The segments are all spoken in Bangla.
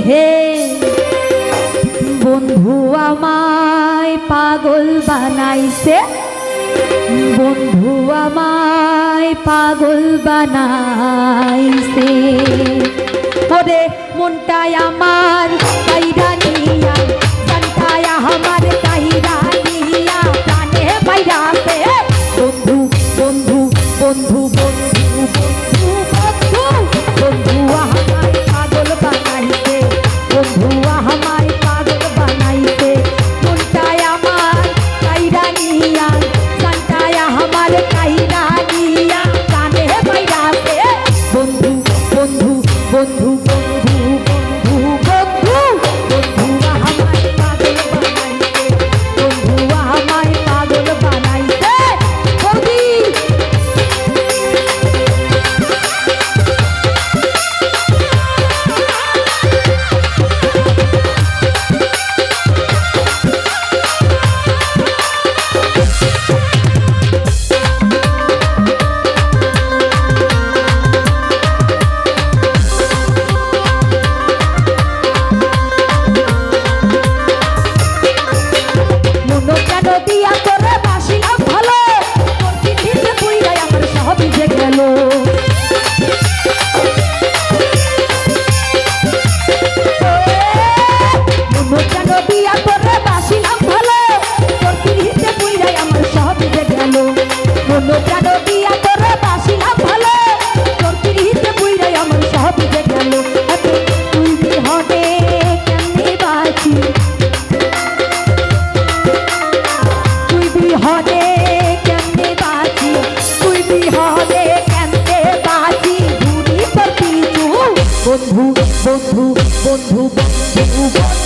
হে বন্ধু আমায় পাগল বানাইছে। বন্ধু আমায় পাগল বানাইছে। ওরে মনটাই আমার বন্ধু বন্ধু বন্ধু বন্ধু। বন্ধু What?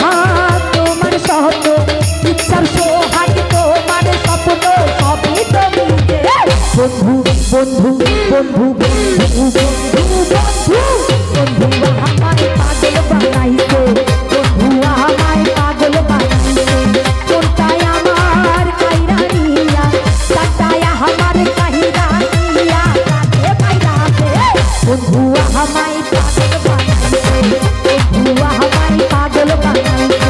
হাত তোমার সহত ইচ্ছার সোহাগ তোমার স্বপ্ন, সবই তুমি বন্ধু বন্ধু বন্ধু বন্ধু বন্ধু বন্ধু বন্ধু আমার পাগল বানাইছে। বন্ধু আমার পাগল বানাইছে। কোনটাই আমার কাইরানিয়া কাটাই আমার কাহিরানিয়া কাটে পাইরাতে বন্ধু আমার পাগল 巴格勒拜。